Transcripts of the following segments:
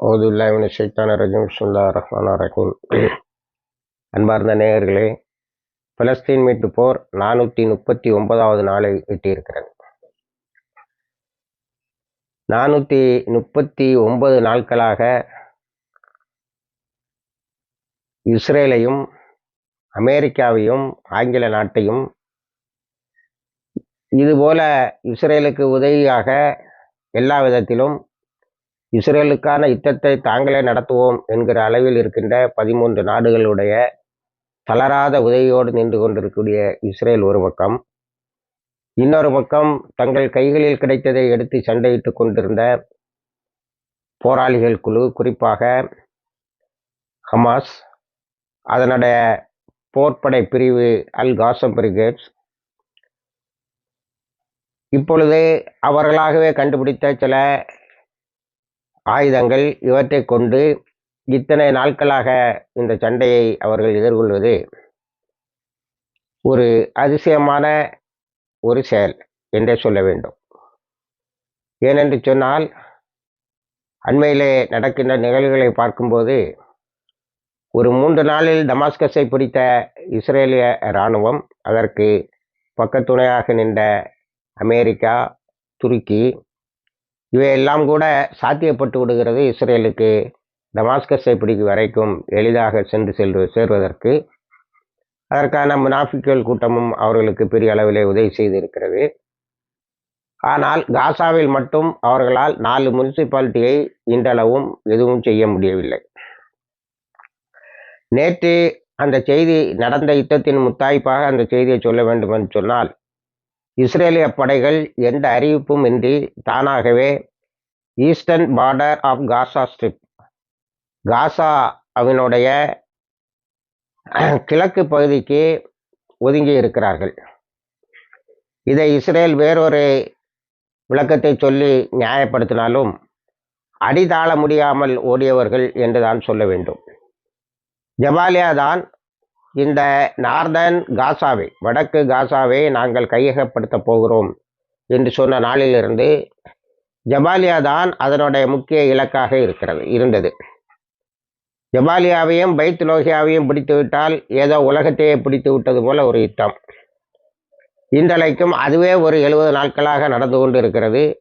ஓதுல்லாவின் சைத்தான ரஜீம். சுல்லா ரஹ்மான் ரஹீம். அன்பார்ந்த நேயர்களே பலஸ்தீன் மீட்பு போர் நானூற்றி முப்பத்தி ஒன்பதாவது நாளை எட்டியிருக்கிறது. நானூற்றி முப்பத்தி ஒன்பது நாட்களாக இஸ்ரேலையும் அமெரிக்காவையும் ஆங்கில நாட்டையும் இதுபோல இஸ்ரேலுக்கு உதவியாக எல்லா விதத்திலும் இஸ்ரேலுக்கான யுத்தத்தை தாங்களே நடத்துவோம் என்கிற அளவில் இருக்கின்ற பதிமூன்று நாடுகளுடைய தளராத உதவியோடு நின்று கொண்டிருக்கக்கூடிய இஸ்ரேல் ஒரு பக்கம். இன்னொரு பக்கம் தங்கள் கைகளில் கிடைத்ததை எடுத்து சண்டையிட்டு கொண்டிருந்த போராளிகள் குழு குறிப்பாக ஹமாஸ் அதனுடைய போர்ப்படை பிரிவு அல் காசம் பிரிகேட்ஸ். இப்பொழுது அவர்களாகவே கண்டுபிடித்த சில ஆயுதங்கள் இவற்றை கொண்டு இத்தனை நாட்களாக இந்த சண்டையை அவர்கள் எதிர்கொள்வது ஒரு அதிசயமான ஒரு செயல் என்றே சொல்ல வேண்டும். ஏனென்று சொன்னால் அண்மையிலே நடக்கின்ற நிகழ்வுகளை பார்க்கும்போது ஒரு மூன்று நாளில் டமாஸ்கஸை பிடித்த இஸ்ரேலிய இராணுவம் அதற்கு பக்கத்துணையாக நின்ற அமெரிக்கா துருக்கி இவையெல்லாம் கூட சாத்தியப்பட்டு விடுகிறது இஸ்ரேலுக்கு. டமாஸ்கஸை பிடிக்கும் வரைக்கும் எளிதாக சென்று செல்வ சேர்வதற்கு அதற்கான முனாஃபிக்கல் கூட்டமும் அவர்களுக்கு பெரிய அளவிலே உதவி செய்திருக்கிறது. ஆனால் காசாவில் மட்டும் அவர்களால் நாலு முனிசிபாலிட்டியை இன்றளவும் எதுவும் செய்ய முடியவில்லை. நேற்று அந்த செய்தி நடந்த யுத்தத்தின் முத்தாய்ப்பாக அந்த செய்தியை சொல்ல வேண்டும் என்று சொன்னால் இஸ்ரேலிய படைகள் எந்த அறிவிப்பும் இன்றி தானாகவே eastern border of Gaza strip. Gaza அவனுடைய கிழக்கு பகுதிக்கு ஒதுங்கி இருக்கிறார்கள். இதை இஸ்ரேல் வேறொரு விளக்கத்தை சொல்லி நியாயப்படுத்தினாலும் அடிதாள முடியாமல் ஓடியவர்கள் என்று தான் சொல்ல வேண்டும். ஜபாலியா தான் இந்த நார்தன் காசாவை வடக்கு காசாவை நாங்கள் கையகப்படுத்தப் போகிறோம் என்று சொன்ன நாளிலிருந்து ஜபாலியா தான் அதனுடைய முக்கிய இலக்காக இருக்கிறது இருந்தது. ஜபாலியாவையும் பைத் லோகியாவையும் ஏதோ உலகத்தையே பிடித்து விட்டது போல ஒரு யுத்தம். இன்றளைக்கும் அதுவே ஒரு எழுபது நாட்களாக நடந்து கொண்டு இருக்கிறது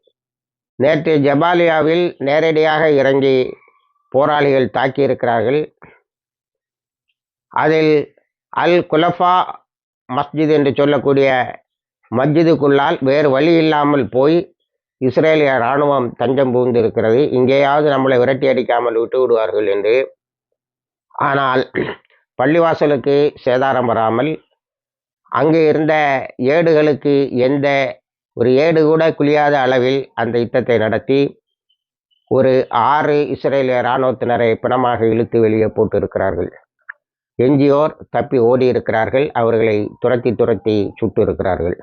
நேற்று ஜபாலியாவில் நேரடியாக இறங்கி போராளிகள் தாக்கியிருக்கிறார்கள். அதில் அல் குலஃபா மஸ்ஜித் என்று சொல்லக்கூடிய மஸ்ஜிதுக்குள்ளால் வேறு வழி இல்லாமல் போய் இஸ்ரேலிய இராணுவம் தஞ்சம் புகுந்து இருக்கிறது இங்கேயாவது நம்மளை விரட்டி அடிக்காமல் விட்டு விடுவார்கள் என்று. ஆனால் பள்ளிவாசலுக்கு சேதாரம் வராமல் அங்கே இருந்த ஏடுகளுக்கு எந்த ஒரு ஏடு கூட குளியாத அளவில் அந்த யுத்தத்தை நடத்தி ஒரு ஆறு இஸ்ரேலிய இராணுவத்தினரை பிணமாக இழுத்து வெளியே போட்டு இருக்கிறார்கள் எஞ்சியோர் தப்பி ஓடி இருக்கிறார்கள் அவர்களை துரத்தி துரத்தி சுட்டு இருக்கிறார்கள்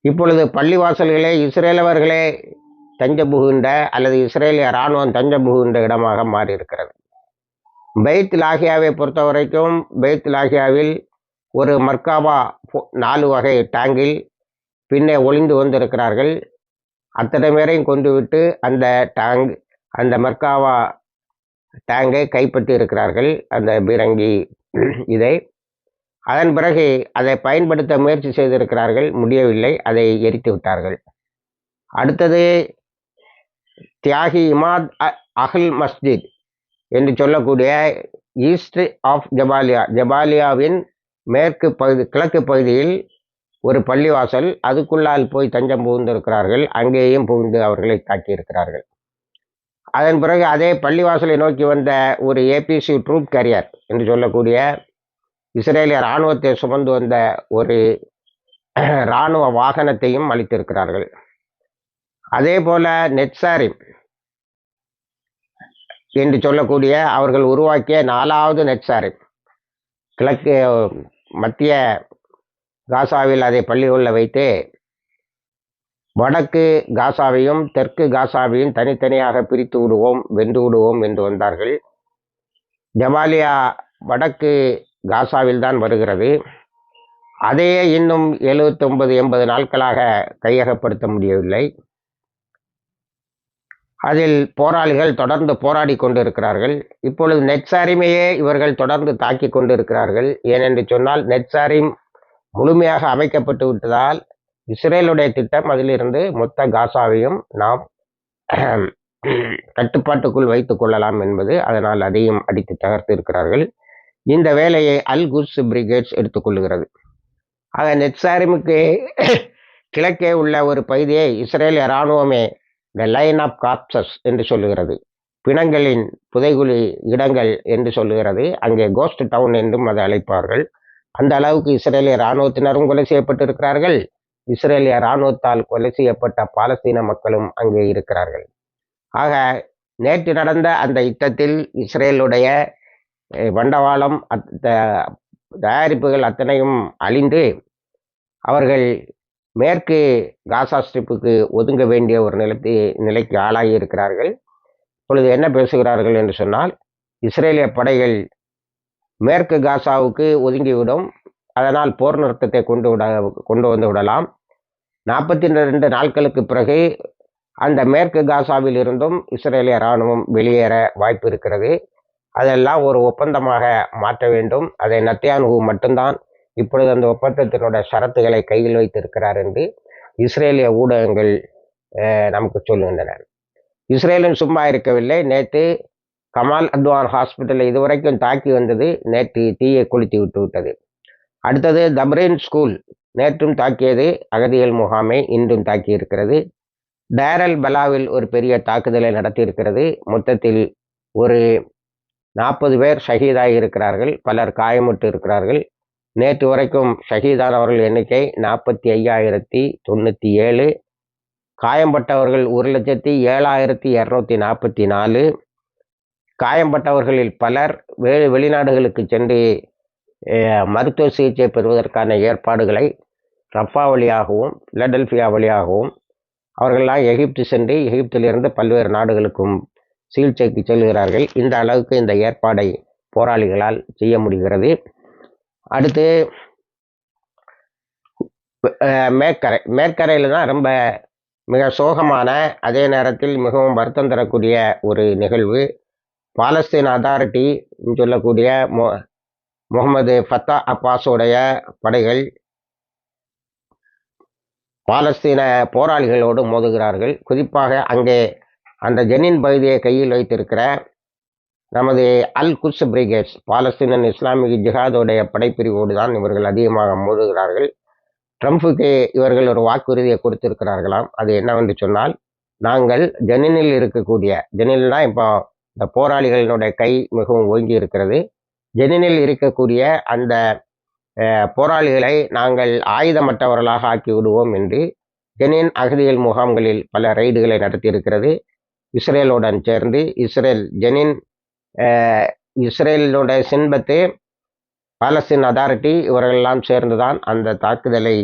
இப்பொழுது பள்ளிவாசல்களே இஸ்ரேலவர்களே தஞ்ச புகுகின்ற அல்லது இஸ்ரேலிய இராணுவம் தஞ்ச புகுகின்ற இடமாக மாறியிருக்கிறது. பெய்த் லாகியாவை பொறுத்த வரைக்கும் பெய்த் லாகியாவில் ஒரு மர்காபா நாலு வகை டேங்கில் பின்னே ஒளிந்து வந்திருக்கிறார்கள். அத்தனை பேரையும் கொண்டு விட்டு அந்த டேங்க் அந்த மர்காவா டேங்கை கைப்பற்றி இருக்கிறார்கள் அந்த பீரங்கி இதை. அதன் பிறகு அதை பயன்படுத்த முயற்சி செய்திருக்கிறார்கள் முடியவில்லை அதை எரித்து விட்டார்கள். அடுத்தது தியாகி இமாத் அகல் மஸ்ஜித் என்று சொல்லக்கூடிய ஈஸ்ட் ஆஃப் ஜபாலியா ஜபாலியாவின் மேற்கு பகுதி கிழக்கு பகுதியில் ஒரு பள்ளிவாசல் அதுக்குள்ளால் போய் தஞ்சம் புகுந்திருக்கிறார்கள் அங்கேயும் புகுந்து அவர்களை தாக்கியிருக்கிறார்கள். அதன் பிறகு அதே பள்ளிவாசலை நோக்கி வந்த ஒரு ஏபிசி ட்ரூப் கேரியர் என்று சொல்லக்கூடிய இஸ்ரேலிய இராணுவத்தை சுமந்து வந்த ஒரு இராணுவ வாகனத்தையும் அளித்திருக்கிறார்கள். அதே போல நெட்சாரிம் என்று சொல்லக்கூடிய அவர்கள் உருவாக்கிய நாலாவது நெட்சாரிம் கிழக்கு மத்திய காசாவில் அதை பள்ளிகளில் வைத்து வடக்கு காசாவையும் தெற்கு காசாவையும் தனித்தனியாக பிரித்து விடுவோம் வென்று விடுவோம் என்று வந்தார்கள். ஜமாலியா வடக்கு காசாவில் தான் வருகிறது. அதையே இன்னும் எழுபத்தொன்பது எண்பது நாட்களாக கையகப்படுத்த முடியவில்லை. அதில் போராளிகள் தொடர்ந்து போராடி கொண்டிருக்கிறார்கள். இப்பொழுது நெட்சாரிமையே இவர்கள் தொடர்ந்து தாக்கி கொண்டிருக்கிறார்கள். ஏனென்று சொன்னால் நெட்சாரிம் முழுமையாக அமைக்கப்பட்டு விட்டதால் இஸ்ரேலுடைய திட்டம் அதிலிருந்து மொத்த காசாவையும் நாம் கட்டுப்பாட்டுக்குள் வைத்துக் கொள்ளலாம் என்பது அதனால் அதையும் அடித்து தகர்த்து இருக்கிறார்கள். இந்த வேலையை அல் குஸ் பிரிகேட்ஸ் எடுத்துக்கொள்கிறது ஆக நெட்சாரிமுக்கு கிழக்கே உள்ள ஒரு பகுதியை இஸ்ரேலிய இராணுவமே த லைன் ஆஃப் காப்சஸ் என்று சொல்லுகிறது. பிணங்களின் புதைகுழி இடங்கள் என்று சொல்லுகிறது. அங்கே கோஸ்ட் டவுன் என்றும் அதை அழைப்பார்கள். அந்த அளவுக்கு இஸ்ரேலிய இராணுவத்தினரும் கொலை செய்யப்பட்டிருக்கிறார்கள். இஸ்ரேலிய இராணுவத்தால் கொலை செய்யப்பட்ட பாலஸ்தீன மக்களும் அங்கே இருக்கிறார்கள். ஆக நேற்று நடந்த அந்த யுத்தத்தில் இஸ்ரேலுடைய வண்டவாளம் தயாரிப்புகள் அத்தனையும் அழிந்து அவர்கள் மேற்கு காசா ஸ்ட்ரிப்புக்கு ஒதுங்க வேண்டிய ஒரு நிலத்தை நிலைக்கு ஆளாகி இருக்கிறார்கள் இப்பொழுது என்ன பேசுகிறார்கள் என்று சொன்னால் இஸ்ரேலிய படைகள் மேற்கு காசாவுக்கு ஒதுங்கிவிடும். அதனால் போர் நிறுத்தத்தை கொண்டு விட கொண்டு வந்து விடலாம். நாற்பத்தி ரெண்டு நாட்களுக்கு பிறகு அந்த மேற்கு காசாவில் இருந்தும் இஸ்ரேலிய இராணுவம் வெளியேற வாய்ப்பு இருக்கிறது. அதெல்லாம் ஒரு ஒப்பந்தமாக மாற்ற வேண்டும். அதை நத்தியானுகு மட்டும்தான் இப்பொழுது அந்த ஒப்பந்தத்தினுடைய ஷரத்துகளை கையில் வைத்திருக்கிறார் என்று இஸ்ரேலிய ஊடகங்கள் நமக்கு சொல்லுகின்றன. இஸ்ரேலும் சும்மா இருக்கவில்லை. நேற்று கமால் அத்வான் ஹாஸ்பிட்டலை இதுவரைக்கும் தாக்கி வந்தது. நேற்று தீயை கொளுத்தி விட்டு விட்டது. அடுத்தது தப்ரேன் ஸ்கூல். நேற்றும் தாக்கியது அகதிகள் முகாமை இன்றும் தாக்கி இருக்கிறது டேரல் பலாவில் ஒரு பெரிய தாக்குதலை நடத்தியிருக்கிறது. மொத்தத்தில் ஒரு நாற்பது பேர் ஷஹீதாகி இருக்கிறார்கள் பலர் காயமுட்டு இருக்கிறார்கள் நேற்று வரைக்கும் ஷஹீதானவர்கள் எண்ணிக்கை நாற்பத்தி ஐயாயிரத்தி தொண்ணூற்றி ஏழு காயம்பட்டவர்கள் ஒரு லட்சத்தி ஏழாயிரத்தி இரநூத்தி நாற்பத்தி நாலு. காயம்பட்டவர்களில் பலர் வேறு வெளிநாடுகளுக்கு சென்று மருத்துவ சிகிச்சை பெறுவதற்கான ஏற்பாடுகளை ரஃபா வழியாகவும் பிலடெல்ஃபியா வழியாகவும் அவர்களெல்லாம் எகிப்து சென்று எகிப்திலிருந்து பல்வேறு நாடுகளுக்கும் சிகிச்சைக்கு செல்கிறார்கள். இந்த அளவுக்கு இந்த ஏற்பாடை போராளிகளால் செய்ய முடிகிறது. அடுத்து மேற்கரை மேற்கரையில் தான் ரொம்ப மிக சோகமான அதே நேரத்தில் மிகவும் வருத்தம் தரக்கூடிய ஒரு நிகழ்வு. பாலஸ்தீன் அதாரிட்டி சொல்லக்கூடிய மோ முகமது ஃபத்தா அப்பாஸுடைய படைகள் பாலஸ்தீன போராளிகளோடு மோதுகிறார்கள். குறிப்பாக அங்கே அந்த ஜெனின் பகுதியை கையில் வைத்திருக்கிற நமது அல் குஸ் பிரிகேட்ஸ் பாலஸ்தீனன் இஸ்லாமிக் ஜிஹாதோடைய படைப்பிரிவோடு தான் இவர்கள் அதிகமாக மோதுகிறார்கள். ட்ரம்ப்புக்கு இவர்கள் ஒரு வாக்குறுதியை கொடுத்திருக்கிறார்களாம். அது என்னவென்று சொன்னால் நாங்கள் ஜெனினில் இருக்கக்கூடிய ஜெனில்னா இப்போ இந்த போராளிகளினுடைய கை மிகவும் ஓங்கி இருக்கிறது. ஜெனினில் இருக்கக்கூடிய அந்த போராளிகளை நாங்கள் ஆயுதமற்றவர்களாக ஆக்கி விடுவோம் என்று ஜெனின் அகதிகள் முகாம்களில் பல ரைடுகளை நடத்தியிருக்கிறது. இஸ்ரேலுடன் சேர்ந்து இஸ்ரேல் ஜெனின் இஸ்ரேலுடைய சின்பத்து பாலஸ்தீன் அதாரிட்டி இவர்களெல்லாம் சேர்ந்துதான் அந்த தாக்குதலை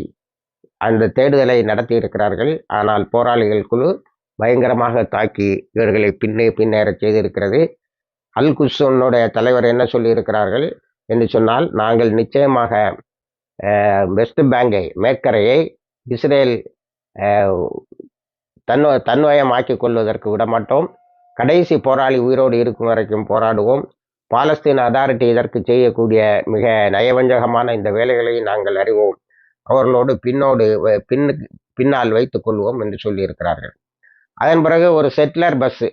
அந்த தேடுதலை நடத்தி இருக்கிறார்கள் ஆனால் போராளிகள் குழு பயங்கரமாக தாக்கி இவர்களை பின்னே பின்னேற செய்திருக்கிறது. அல் குஸ்னுடைய தலைவர் என்ன சொல்லியிருக்கிறார்கள் என்று சொன்னால் நாங்கள் நிச்சயமாக வெஸ்ட் பேங்கை மேற்கரையை இஸ்ரேல் தன்வ தன்வயமாக்கி கொள்வதற்கு விடமாட்டோம். கடைசி போராளி உயிரோடு இருக்கும் வரைக்கும் போராடுவோம். பாலஸ்தீன் அதாரிட்டி இதற்கு செய்யக்கூடிய மிக நயவஞ்சகமான இந்த வேலைகளை நாங்கள் அறிவோம். அவர்களோடு பின்னோடு பின் பின்னால் வைத்துக் கொள்வோம் என்று சொல்லியிருக்கிறார்கள். அதன் பிறகு ஒரு செட்லர் பஸ்ஸு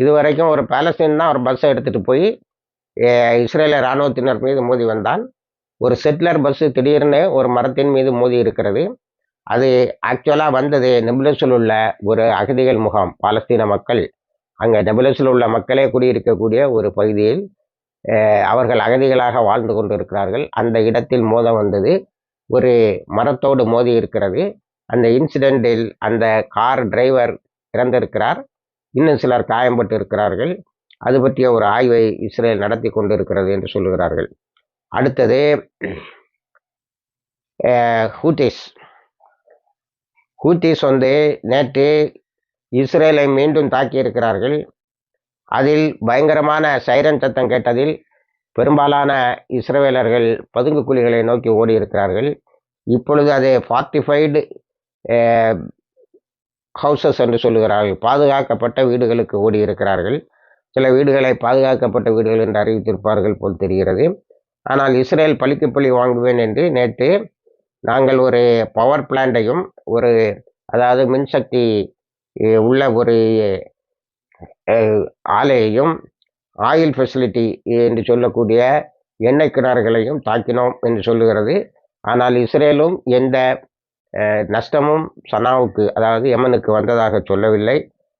இதுவரைக்கும் ஒரு பேலஸ்தீன் தான் ஒரு பஸ்ஸை எடுத்துகிட்டு போய் இஸ்ரேல இராணுவத்தினர் மீது மோதி வந்தான். ஒரு செட்டிலர் பஸ்ஸு திடீர்னு ஒரு மரத்தின் மீது மோதி இருக்கிறது. அது ஆக்சுவலாக வந்தது. நெபுலஸில் உள்ள ஒரு அகதிகள் முகாம் பாலஸ்தீன மக்கள். அங்கே நெபுலஸில் உள்ள மக்களே குடியிருக்கக்கூடிய ஒரு பகுதியில் அவர்கள் அகதிகளாக வாழ்ந்து கொண்டு இருக்கிறார்கள் அந்த இடத்தில் மோத வந்தது. ஒரு மரத்தோடு மோதி இருக்கிறது. அந்த இன்சிடெண்ட்டில் அந்த கார் டிரைவர் இறந்திருக்கிறார். இன்னும் சிலர் காயம்பட்டு இருக்கிறார்கள். அது பற்றிய ஒரு ஆய்வை இஸ்ரேல் நடத்தி கொண்டு இருக்கிறது என்று சொல்லுகிறார்கள். அடுத்தது ஹூட்டிஸ் ஹூத்திஸ் வந்து நேற்று இஸ்ரேலை மீண்டும் தாக்கியிருக்கிறார்கள். அதில் பயங்கரமான சைரன் சத்தம் கேட்டதில் பெரும்பாலான இஸ்ரேலர்கள் பதுங்கு குழிகளை நோக்கி ஓடி இருக்கிறார்கள் இப்பொழுது அது ஃபார்ட்டிஃபைடு ஹவுசஸ் என்று சொல்லுகிறார்கள். பாதுகாக்கப்பட்ட வீடுகளுக்கு ஓடி இருக்கிறார்கள் சில வீடுகளை பாதுகாக்கப்பட்ட வீடுகள் என்று அறிவித்திருப்பார்கள் போல் தெரிகிறது. ஆனால் இஸ்ரேல் பழிக்கு பழி வாங்குவேன் என்று நேற்று நாங்கள் ஒரு பவர் பிளான்ட்டையும் ஒரு அதாவது மின்சக்தி உள்ள ஒரு ஆலையையும் ஆயில் ஃபெசிலிட்டி என்று சொல்லக்கூடிய எண்ணெய் கிணறுகளையும் தாக்கினோம் என்று சொல்லுகிறது. ஆனால் இஸ்ரேலும் எந்த நஷ்டமும் சனாவுக்கு அதாவது யமனுக்கு வந்ததாக சொல்லவில்லை.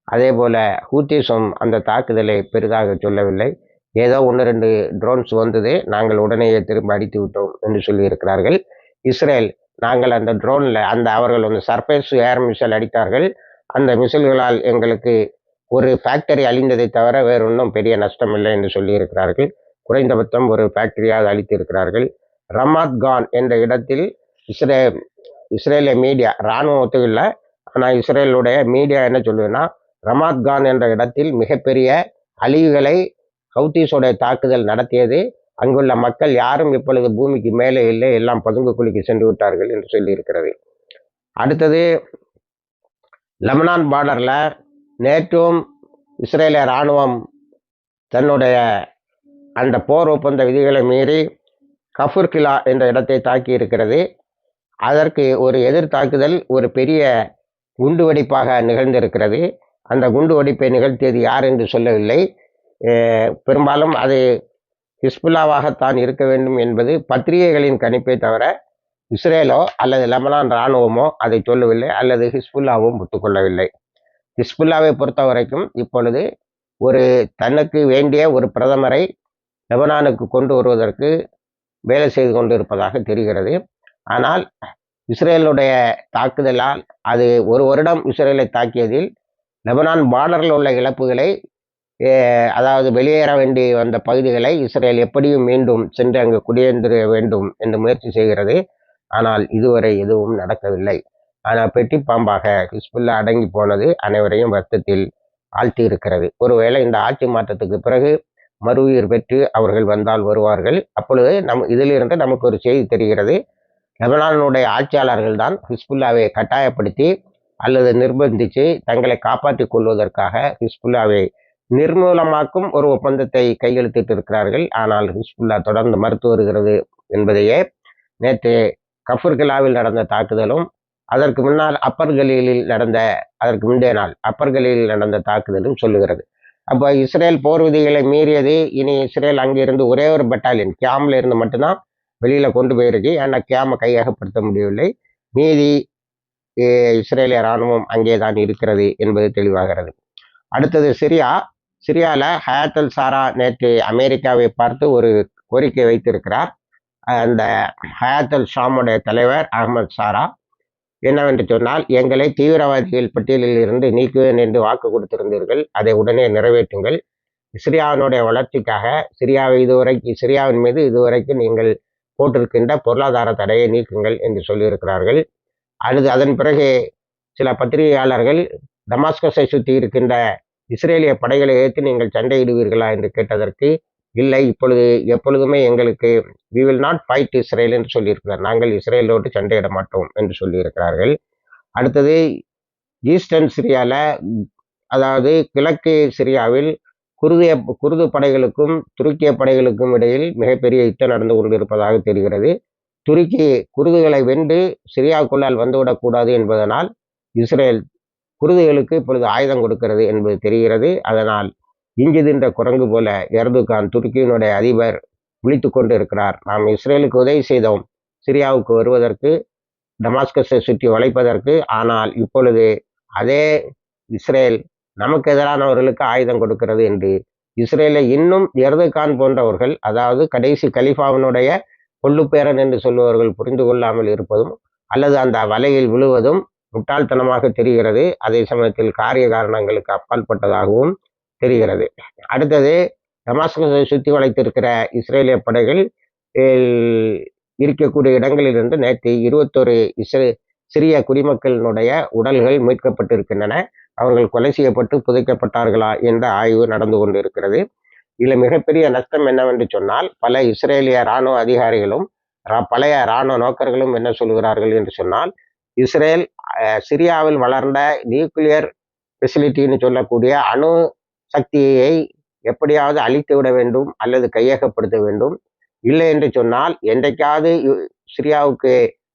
அதே போல் ஹூத்திஸும் அந்த தாக்குதலை பெரிதாக சொல்லவில்லை. ஏதோ ஒன்று ரெண்டு ட்ரோன்ஸ் வந்தது நாங்கள் உடனேயே திரும்ப அடித்து விட்டோம் என்று சொல்லியிருக்கிறார்கள். இஸ்ரேல் நாங்கள் அந்த ட்ரோனில் அந்த அவர்கள் வந்து சர்ஃபேஸ் ஏர் மிசைல் அடித்தார்கள். அந்த மிசைல்களால் எங்களுக்கு ஒரு ஃபேக்டரி அழிந்ததை தவிர வேறு ஒன்றும் பெரிய நஷ்டம் இல்லை என்று சொல்லியிருக்கிறார்கள். குறைந்தபட்சம் ஒரு ஃபேக்டரியாக அழித்திருக்கிறார்கள். ரமாத் கான் என்ற இடத்தில் இஸ்ரே இஸ்ரேலிய மீடியா இராணுவம் ஒத்துக்கல ஆனால் இஸ்ரேலுடைய மீடியா என்ன சொல்லுதுன்னா ரமாத் கான் என்ற இடத்தில் மிகப்பெரிய அழிவுகளை ஹவுத்தீஸோடைய தாக்குதல் நடத்தியது. அங்குள்ள மக்கள் யாரும் இப்பொழுது பூமிக்கு மேலே இல்லை. எல்லாம் பதுங்கு குழிக்கு சென்று விட்டார்கள் என்று சொல்லியிருக்கிறது. அடுத்தது லெபனான் பார்டரில் நேற்றும் இஸ்ரேலிய இராணுவம் தன்னுடைய அந்த போர் ஒப்பந்த விதிகளை மீறி கஃபுர் கிலா என்ற இடத்தை தாக்கி இருக்கிறது அதற்கு ஒரு எதிர் தாக்குதல் ஒரு பெரிய குண்டு வெடிப்பாக நிகழ்ந்திருக்கிறது. அந்த குண்டு வெடிப்பை நிகழ்த்தியது யார் என்று சொல்லவில்லை. பெரும்பாலும் அது ஹிஸ்புல்லாவாகத்தான் இருக்க வேண்டும் என்பது பத்திரிகைகளின் கணிப்பை தவிர இஸ்ரேலோ அல்லது லெபனான் இராணுவமோ அதை சொல்லவில்லை அல்லது ஹிஸ்புல்லாவும் ஒத்துக்கொள்ளவில்லை ஹிஸ்புல்லாவை பொறுத்த வரைக்கும் இப்பொழுது ஒரு தனக்கு வேண்டிய ஒரு பிரதமரை லெபனானுக்கு கொண்டு வருவதற்கு வேலை செய்து கொண்டு இருப்பதாக தெரிகிறது. ஆனால் இஸ்ரேலுடைய தாக்குதலால் அது ஒரு வருடம் இஸ்ரேலை தாக்கியதில் லெபனான் பார்டரில் உள்ள இழப்புகளை அதாவது வெளியேற வேண்டி வந்த பகுதிகளை இஸ்ரேல் எப்படியும் மீண்டும் சென்று அங்கு குடியேந்திர வேண்டும் என்று முயற்சி செய்கிறது. ஆனால் இதுவரை எதுவும் நடக்கவில்லை. ஆனால் பெட்டி பாம்பாக ஹிஸ்புல்லா அடங்கி போனது அனைவரையும் வருத்தத்தில் ஆழ்த்தி இருக்கிறது ஒருவேளை இந்த ஆட்சி மாற்றத்துக்கு பிறகு மறுஉயிர் பெற்று அவர்கள் வந்தால் வருவார்கள். அப்பொழுது நம் இதிலிருந்து நமக்கு ஒரு செய்தி தெரிகிறது. லெபனானுடைய ஆட்சியாளர்கள் தான் ஹிஸ்புல்லாவை கட்டாயப்படுத்தி அல்லது நிர்பந்தித்து தங்களை காப்பாற்றிக் கொள்வதற்காக ஹிஸ்புல்லாவை நிர்மூலமாக்கும் ஒரு ஒப்பந்தத்தை கையெழுத்திட்டு இருக்கிறார்கள். ஆனால் ஹிஸ்புல்லா தொடர்ந்து மறுத்து வருகிறது என்பதையே நேற்று கஃபுர்கிலாவில் நடந்த தாக்குதலும் அதற்கு முன்னால் அப்பர் கலீலில் நடந்த அதற்கு முந்தைய நாள் அப்பர் கலீலில் நடந்த தாக்குதலும் சொல்லுகிறது. அப்போ இஸ்ரேல் போர் விதிகளை மீறியது இனி இஸ்ரேல் அங்கிருந்து ஒரே ஒரு பட்டாலியன் கியாமில் இருந்து மட்டும்தான் வெளியில் கொண்டு போயிருக்கு. ஏன்னா கியாமை கையகப்படுத்த முடியவில்லை. மீதி இஸ்ரேலிய இராணுவம் அங்கே தான் இருக்கிறது என்பது தெளிவாகிறது. அடுத்தது சிரியா. சிரியாவில் ஹயாத்தல் சாரா நேற்று அமெரிக்காவை பார்த்து ஒரு கோரிக்கை வைத்திருக்கிறார். அந்த ஹயாத்தல் ஷாமுடைய தலைவர் அகமது சாரா என்னவென்று சொன்னால் எங்களை தீவிரவாதிகள் பட்டியலில் இருந்து நீக்குவேன் என்று வாக்கு கொடுத்திருந்தீர்கள். அதை உடனே நிறைவேற்றுங்கள். சிரியாவினுடைய வளர்ச்சிக்காக சிரியாவை இதுவரைக்கும் சிரியாவின் மீது இதுவரைக்கும் நீங்கள் போட்டிருக்கின்ற பொருளாதார தடையை நீக்குங்கள் என்று சொல்லியிருக்கிறார்கள். அடுத்து அதன் பிறகு சில பத்திரிகையாளர்கள் டமாஸ்கஸை சுற்றி இருக்கின்ற இஸ்ரேலிய படைகளை ஏற்று நீங்கள் சண்டையிடுவீர்களா? என்று கேட்டதற்கு இல்லை இப்பொழுது எப்பொழுதுமே எங்களுக்கு we will not fight Israel என்று சொல்லியிருக்கிறார். நாங்கள் இஸ்ரேலோடு சண்டையிட மாட்டோம் என்று சொல்லியிருக்கிறார்கள். அடுத்தது ஈஸ்டர்ன் சிரியாவில் அதாவது கிழக்கு சிரியாவில் குருதிய குருது படைகளுக்கும் துருக்கிய படைகளுக்கும் இடையில் மிகப்பெரிய யுத்தம் நடந்து கொண்டிருப்பதாக தெரிகிறது. துருக்கி குருதுகளை வென்று சிரியாவுக்குள்ளால் வந்துவிடக்கூடாது என்பதனால் இஸ்ரேல் குருதுகளுக்கு இப்பொழுது ஆயுதம் கொடுக்கிறது என்பது தெரிகிறது. அதனால் இங்கு தின்ற குரங்கு போல எர்துகான் துருக்கியினுடைய அதிபர் விழித்து கொண்டு இருக்கிறார் நாம் இஸ்ரேலுக்கு உதவி செய்தோம். சிரியாவுக்கு வருவதற்கு டமாஸ்கஸை சுற்றி வளைப்பதற்கு. ஆனால் இப்பொழுது அதே இஸ்ரேல் நமக்கு எதிரானவர்களுக்கு ஆயுதம் கொடுக்கிறது என்று. இஸ்ரேலை இன்னும் எர்துகான் போன்றவர்கள் அதாவது கடைசி கலிஃபாவினுடைய கொள்ளுப்பேரன் என்று சொல்லுவவர்கள் புரிந்து கொள்ளாமல் இருப்பதும் அல்லது அந்த வலையில் விழுவதும் முட்டாள்தனமாக தெரிகிறது. அதே சமயத்தில் காரிய காரணங்களுக்கு அப்பாற்பட்டதாகவும் தெரிகிறது. அடுத்தது டமாஸ்கஸை சுற்றி வளைத்திருக்கிற இஸ்ரேலிய படைகள் இருக்கக்கூடிய இடங்களிலிருந்து நேற்று இருபத்தொரு இஸ்ரே சிறிய குடிமக்களினுடைய உடல்கள் மீட்கப்பட்டிருக்கின்றன. அவர்கள் கொலை செய்யப்பட்டு புதைக்கப்பட்டார்களா என்ற ஆய்வு நடந்து கொண்டிருக்கிறது. இதில் மிகப்பெரிய நஷ்டம் என்னவென்று சொன்னால் பல இஸ்ரேலிய இராணுவ அதிகாரிகளும் ரா- பழைய இராணுவ நோக்கர்களும் என்ன சொல்கிறார்கள் என்று சொன்னால் இஸ்ரேல் சிரியாவில் வளர்ந்த நியூக்ளியர் ஃபெசிலிட்டின்னு சொல்லக்கூடிய அணு சக்தியை எப்படியாவது அழித்து விட வேண்டும் அல்லது கையகப்படுத்த வேண்டும். இல்லை என்று சொன்னால் என்றைக்காவது சிரியாவுக்கு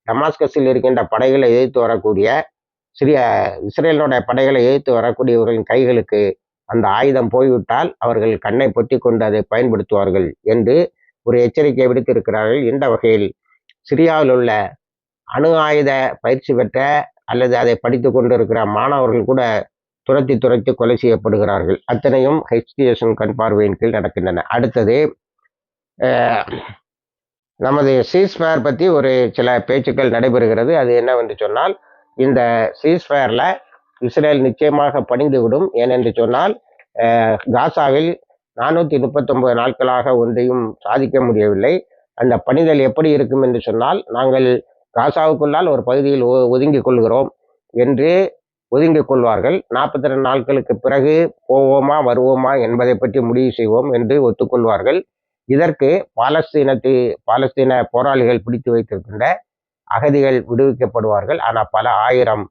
டமாஸ்கஸில் இருக்கின்ற படைகளை எதிர்த்து வரக்கூடிய சிறிய இஸ்ரேலோட படைகளை எதிர்த்து வரக்கூடியவர்களின் கைகளுக்கு அந்த ஆயுதம் போய்விட்டால் அவர்கள் கண்ணை பொத்தி கொண்டு அதை பயன்படுத்துவார்கள் என்று ஒரு எச்சரிக்கை விடுத்திருக்கிறார்கள். இந்த வகையில் சிரியாவில் உள்ள அணு ஆயுத பயிற்சி பெற்ற அல்லது அதை படித்து கொண்டிருக்கிற மாணவர்கள் கூட துரத்தி துரத்தி கொலை செய்யப்படுகிறார்கள். அத்தனையும் ஹெச்டிஎஸ்என் கண் பார்வையின் கீழ் நடக்கின்றன. அடுத்தது நமது சீஸ்ஃபயர் பற்றி ஒரு சில பேச்சுக்கள் நடைபெறுகிறது. அது என்னவென்று சொன்னால் இந்த சீஸ்ஃபயரில் இஸ்ரேல் நிச்சயமாக பணிந்துவிடும் ஏனென்று சொன்னால் காசாவில் நானூற்றி முப்பத்தொம்பது நாட்களாக ஒன்றையும் சாதிக்க முடியவில்லை. அந்த பணிதல் எப்படி இருக்கும் என்று சொன்னால் நாங்கள் காசாவுக்குள்ளால் ஒரு பகுதியில் ஒ- ஒதுங்கிக் கொள்கிறோம் என்று ஒதுங்கிக் கொள்வார்கள். நாற்பத்தி ரெண்டு நாட்களுக்கு பிறகு போவோமா வருவோமா என்பதை பற்றி முடிவு செய்வோம் என்று ஒத்துக்கொள்வார்கள். இதற்கு பாலஸ்தீனத்து பாலஸ்தீன போராளிகள் பிடித்து வைத்திருக்கின்ற அகதிகள் விடுவிக்கப்படுவார்கள். ஆனால் பல ஆயிரம்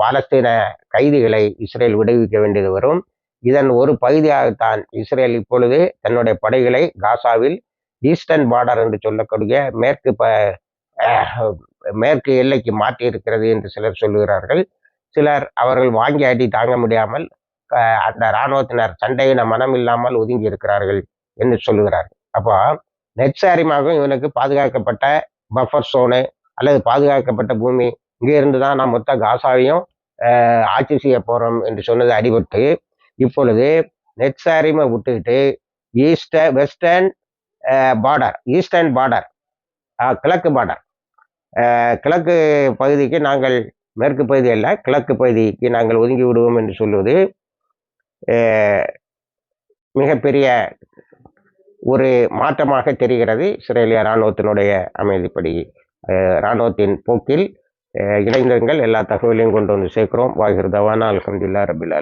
பாலஸ்தீன கைதிகளை இஸ்ரேல் விடுவிக்க வேண்டியது வரும். இதன் ஒரு பகுதியாகத்தான் இஸ்ரேல் இப்பொழுது தன்னுடைய படைகளை காசாவில் ஈஸ்டர்ன் பார்டர் என்று சொல்லக்கூடிய மேற்கு ப மேற்கு எல்லைக்கு மாற்றி இருக்கிறது என்று சிலர் சொல்லுகிறார்கள். சிலர் அவர்கள் வாங்கி அடி தாங்க முடியாமல் அந்த இராணுவத்தினர் சண்டையின மனம் இல்லாமல் ஒதுங்கி இருக்கிறார்கள் என்று சொல்லுகிறார்கள். அப்போ நெட்சாரிமாகவும் இவனுக்கு பாதுகாக்கப்பட்ட பஃபர் சோனு அல்லது பாதுகாக்கப்பட்ட பூமி. இங்கிருந்து தான் நான் மொத்த காசாவையும் ஆட்சி செய்ய போகிறோம் என்று சொன்னது அடிபட்டு இப்பொழுது நெட்சாரிமை விட்டுக்கிட்டு east western border eastern border கிழக்கு பார்டர். கிழக்கு பகுதிக்கு நாங்கள் மேற்கு பகுதி அல்ல கிழக்கு பகுதிக்கு நாங்கள் ஒதுங்கி விடுவோம் என்று சொல்வது மிகப்பெரிய ஒரு மாற்றமாக தெரிகிறது. இஸ்ரேலிய இராணுவத்தினுடைய அமைதிப்படி. இராணுவத்தின் போக்கில் இளைஞர்கள் எல்லா தகவலையும் கொண்டு வந்து சேர்க்கிறோம். வாகிர் தவானா அலமதுல்லா ரபில்